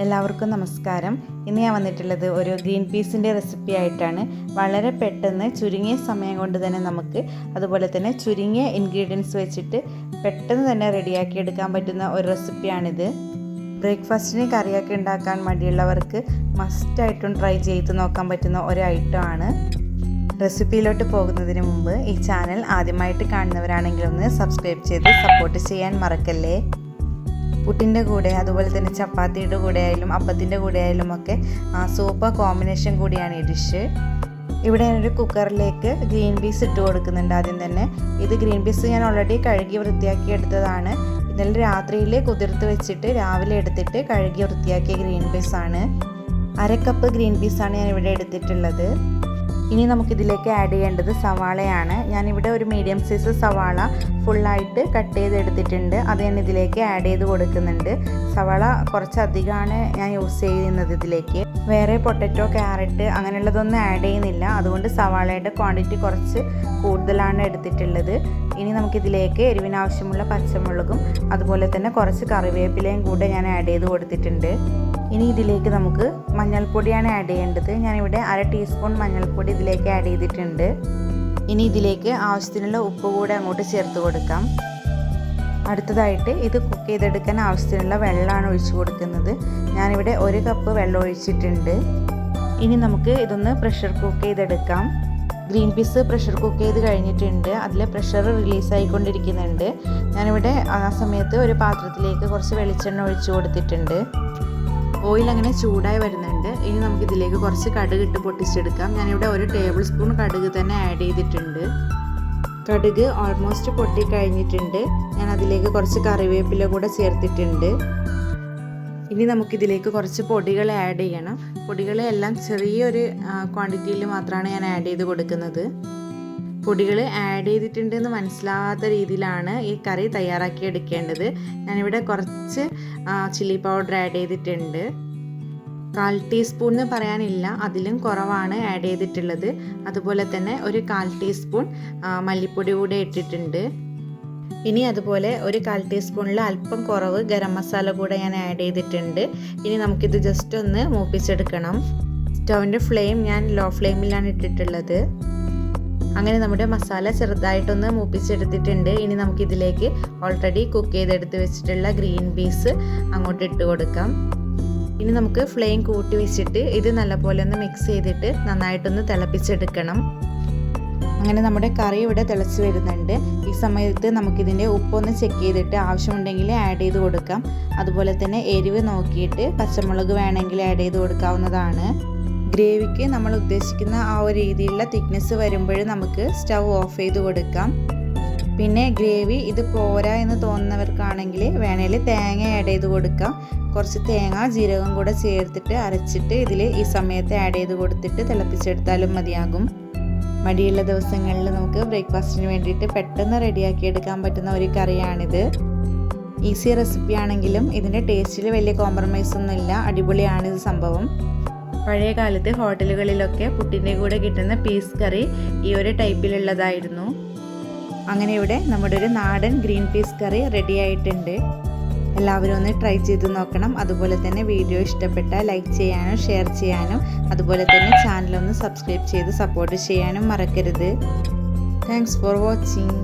എല്ലാവർക്കും നമസ്കാരം. ഇന്ന് ഞാൻ വന്നിട്ടുള്ളത് ഒരു ഗ്രീൻ പീസിന്റെ റെസിപ്പി ആയിട്ടാണ്. വളരെ പെട്ടെന്ന് ചുരുങ്ങിയ സമയം കൊണ്ട് തന്നെ നമുക്ക് അതുപോലെ തന്നെ ചുരുങ്ങിയ ഇൻഗ്രീഡിയൻസ് വെച്ചിട്ട് പെട്ടെന്ന് തന്നെ റെഡിയാക്കി എടുക്കാൻ പറ്റുന്ന ഒരു റെസിപ്പിയാണിത് ബ്രേക്ക്ഫാസ്റ്റിന് കറിയൊക്കെ ഉണ്ടാക്കാൻ മടിയുള്ളവർക്ക് മസ്റ്റായിട്ടും ട്രൈ ചെയ്ത് നോക്കാൻ പറ്റുന്ന ഒരു ഐറ്റമാണ് റെസിപ്പിയിലോട്ട് പോകുന്നതിന് മുമ്പ് ഈ ചാനൽ ആദ്യമായിട്ട് കാണുന്നവരാണെങ്കിൽ ഒന്ന് സബ്സ്ക്രൈബ് ചെയ്ത് സപ്പോർട്ട് ചെയ്യാൻ മറക്കല്ലേ? പുട്ടിന്റെ കൂടെ അതുപോലെ തന്നെ ചപ്പാത്തിയുടെ കൂടെ ആയാലും അപ്പത്തിന്റെ കൂടെ ആയാലും ഒക്കെ സൂപ്പർ കോമ്പിനേഷൻ കൂടിയാണ് ഈ ഡിഷ്. ഇവിടെ ഞാനൊരു കുക്കറിലേക്ക് ഗ്രീൻ പീസ് ഇട്ട് കൊടുക്കുന്നുണ്ട് ആദ്യം തന്നെ. ഇത് ഗ്രീൻ പീസ് ഞാൻ ഓൾറെഡി കഴുകി വൃത്തിയാക്കി എടുത്തതാണ്. ഇന്നലെ രാത്രിയിൽ കുതിർത്ത് വെച്ചിട്ട് രാവിലെ എടുത്തിട്ട് കഴുകി വൃത്തിയാക്കിയ ഗ്രീൻ പീസാണ്. അര കപ്പ് ഗ്രീൻ പീസാണ് ഞാൻ ഇവിടെ എടുത്തിട്ടുള്ളത്. ഇനി നമുക്കിതിലേക്ക് ആഡ് ചെയ്യേണ്ടത് സവാളയാണ്. ഞാനിവിടെ ഒരു മീഡിയം സൈസ് സവാള ഫുള്ളായിട്ട് കട്ട് ചെയ്തെടുത്തിട്ടുണ്ട്. അത് ഞാൻ ഇതിലേക്ക് ആഡ് ചെയ്ത് കൊടുക്കുന്നുണ്ട്. സവാള കുറച്ചധികമാണ് ഞാൻ യൂസ് ചെയ്യുന്നത് ഇതിലേക്ക്. വേറെ പൊട്ടറ്റോ ക്യാരറ്റ് അങ്ങനെയുള്ളതൊന്നും ആഡ് ചെയ്യുന്നില്ല. അതുകൊണ്ട് സവാളയുടെ ക്വാണ്ടിറ്റി കുറച്ച് കൂടുതലാണ് എടുത്തിട്ടുള്ളത്. ഇനി നമുക്കിതിലേക്ക് എരിവിനാവശ്യമുള്ള പച്ചമുളകും അതുപോലെ തന്നെ കുറച്ച് കറിവേപ്പിലയും കൂടെ ഞാൻ ആഡ് ചെയ്ത് കൊടുത്തിട്ടുണ്ട്. ഇനി ഇതിലേക്ക് നമുക്ക് മഞ്ഞൾപ്പൊടിയാണ് ആഡ് ചെയ്യേണ്ടത്. ഞാനിവിടെ അര ടീസ്പൂൺ മഞ്ഞൾപ്പൊടി ഇതിലേക്ക് ആഡ് ചെയ്തിട്ടുണ്ട്. ഇനി ഇതിലേക്ക് ആവശ്യത്തിനുള്ള ഉപ്പ് കൂടെ അങ്ങോട്ട് ചേർത്ത് കൊടുക്കാം. അടുത്തതായിട്ട് ഇത് കുക്ക് ചെയ്തെടുക്കാൻ ആവശ്യത്തിനുള്ള വെള്ളമാണ് ഒഴിച്ചു കൊടുക്കുന്നത്. ഞാനിവിടെ ഒരു കപ്പ് വെള്ളം ഒഴിച്ചിട്ടുണ്ട്. ഇനി നമുക്ക് ഇതൊന്ന് പ്രഷർ കുക്ക് ചെയ്തെടുക്കാം. ഗ്രീൻ പീസ് പ്രഷർ കുക്ക് ചെയ്ത് കഴിഞ്ഞിട്ടുണ്ട്. അതിൽ പ്രഷർ റിലീസ് ആയിക്കൊണ്ടിരിക്കുന്നുണ്ട്. ഞാനിവിടെ ആ സമയത്ത് ഒരു പാത്രത്തിലേക്ക് കുറച്ച് വെളിച്ചെണ്ണ ഒഴിച്ചു കൊടുത്തിട്ടുണ്ട്. ഓയിൽ അങ്ങനെ ചൂടായി വരുന്നുണ്ട്. ഇനി നമുക്ക് ഇതിലേക്ക് കുറച്ച് കടുക് ഇട്ട് പൊട്ടിച്ചെടുക്കാം. ഞാനിവിടെ ഒരു ടേബിൾ സ്പൂൺ കടുക് തന്നെ ആഡ് ചെയ്തിട്ടുണ്ട്. കടുക് ഓൾമോസ്റ്റ് പൊട്ടി കഴിഞ്ഞിട്ടുണ്ട്. ഞാൻ അതിലേക്ക് കുറച്ച് കറിവേപ്പില കൂടെ ചേർത്തിട്ടുണ്ട്. ഇനി നമുക്കിതിലേക്ക് കുറച്ച് പൊടികൾ ആഡ് ചെയ്യണം. പൊടികളെല്ലാം ചെറിയൊരു ക്വാണ്ടിറ്റിയിൽ മാത്രമാണ് ഞാൻ ആഡ് ചെയ്ത് കൊടുക്കുന്നത്. പൊടികൾ ആഡ് ചെയ്തിട്ടുണ്ടെന്ന് മനസ്സിലാവാത്ത രീതിയിലാണ് ഈ കറി തയ്യാറാക്കി എടുക്കേണ്ടത്. ഞാനിവിടെ കുറച്ച് ചില്ലി പൗഡർ ആഡ് ചെയ്തിട്ടുണ്ട്. കാൽ ടീസ്പൂൺ എന്ന് പറയാനില്ല. അതിലും കുറവാണ് ആഡ് ചെയ്തിട്ടുള്ളത്. അതുപോലെ തന്നെ ഒരു കാൽ ടീസ്പൂൺ മല്ലിപ്പൊടി കൂടെ ഇട്ടിട്ടുണ്ട്. ഇനി അതുപോലെ ഒരു കാൽ ടീസ്പൂണിൽ അല്പം കുറവ് ഗരം മസാല കൂടെ ഞാൻ ആഡ് ചെയ്തിട്ടുണ്ട്. ഇനി നമുക്കിത് ജസ്റ്റ് ഒന്ന് മൂപ്പിച്ചെടുക്കണം. സ്റ്റൗവിന്റെ ഫ്ലെയിം ഞാൻ ലോ ഫ്ലെയിമിലാണ് ഇട്ടിട്ടുള്ളത്. അങ്ങനെ നമ്മുടെ മസാല ചെറുതായിട്ടൊന്ന് മൂപ്പിച്ചെടുത്തിട്ടുണ്ട്. ഇനി നമുക്കിതിലേക്ക് ഓൾറെഡി കുക്ക് ചെയ്തെടുത്ത് വെച്ചിട്ടുള്ള ഗ്രീൻ പീസ് അങ്ങോട്ട് ഇട്ട് കൊടുക്കാം. ഇനി നമുക്ക് ഫ്ലെയിം കൂട്ടി വെച്ചിട്ട് ഇത് നല്ലപോലെ ഒന്ന് മിക്സ് ചെയ്തിട്ട് നന്നായിട്ടൊന്ന് തിളപ്പിച്ചെടുക്കണം. അങ്ങനെ നമ്മുടെ കറി ഇവിടെ തിളച്ച് വരുന്നുണ്ട്. ഈ സമയത്ത് നമുക്കിതിന്റെ ഉപ്പൊന്ന് ചെക്ക് ചെയ്തിട്ട് ആവശ്യമുണ്ടെങ്കിൽ ആഡ് ചെയ്ത് കൊടുക്കാം. അതുപോലെ തന്നെ എരിവ് നോക്കിയിട്ട് പച്ചമുളക് വേണമെങ്കിൽ ആഡ് ചെയ്ത് കൊടുക്കാവുന്നതാണ്. ഗ്രേവിക്ക് നമ്മൾ ഉദ്ദേശിക്കുന്ന ആ ഒരു രീതിയിലുള്ള തിക്നെസ് വരുമ്പോൾ നമുക്ക് സ്റ്റൗ ഓഫ് ചെയ്ത് കൊടുക്കാം. പിന്നെ ഗ്രേവി ഇത് പോരാ എന്ന് തോന്നുന്നവർക്കാണെങ്കിൽ വേണേൽ തേങ്ങ ആഡ് ചെയ്ത് കൊടുക്കാം. കുറച്ച് തേങ്ങ ജീരകം കൂടെ ചേർത്തിട്ട് അരച്ചിട്ട് ഇതിൽ ഈ സമയത്ത് ആഡ് ചെയ്ത് കൊടുത്തിട്ട് തിളപ്പിച്ചെടുത്താലും മതിയാകും. മടിയുള്ള ദിവസങ്ങളിൽ നമുക്ക് ബ്രേക്ക്ഫാസ്റ്റിന് വേണ്ടിയിട്ട് പെട്ടെന്ന് റെഡിയാക്കി എടുക്കാൻ പറ്റുന്ന ഒരു കറിയാണിത്. ഈസി റെസിപ്പി ആണെങ്കിലും ഇതിന്റെ ടേസ്റ്റിൽ വലിയ കോംപ്രമൈസ് ഒന്നുമില്ല. അടിപൊളിയാണ് ഇത് സംഭവം. പഴയ കാലത്ത് ഹോട്ടലുകളിലൊക്കെ പുട്ടിന്റെ കൂടെ കിട്ടുന്ന പീസ് കറി ഈ ഒരു ടൈപ്പിലുള്ളതായിരുന്നു അങ്ങനെ ഇവിടെ നമ്മുടെ ഒരു നാടൻ ഗ്രീൻ പീസ് കറി റെഡി ആയിട്ടുണ്ട്. എല്ലാവരും ഒന്ന് ട്രൈ ചെയ്ത് നോക്കണം. അതുപോലെ തന്നെ വീഡിയോ ഇഷ്ടപ്പെട്ടാൽ ലൈക്ക് ചെയ്യാനും ഷെയർ ചെയ്യാനും അതുപോലെ തന്നെ ചാനലൊന്ന് സബ്സ്ക്രൈബ് ചെയ്ത് സപ്പോർട്ട് ചെയ്യാനും മറക്കരുത്. Thanks for watching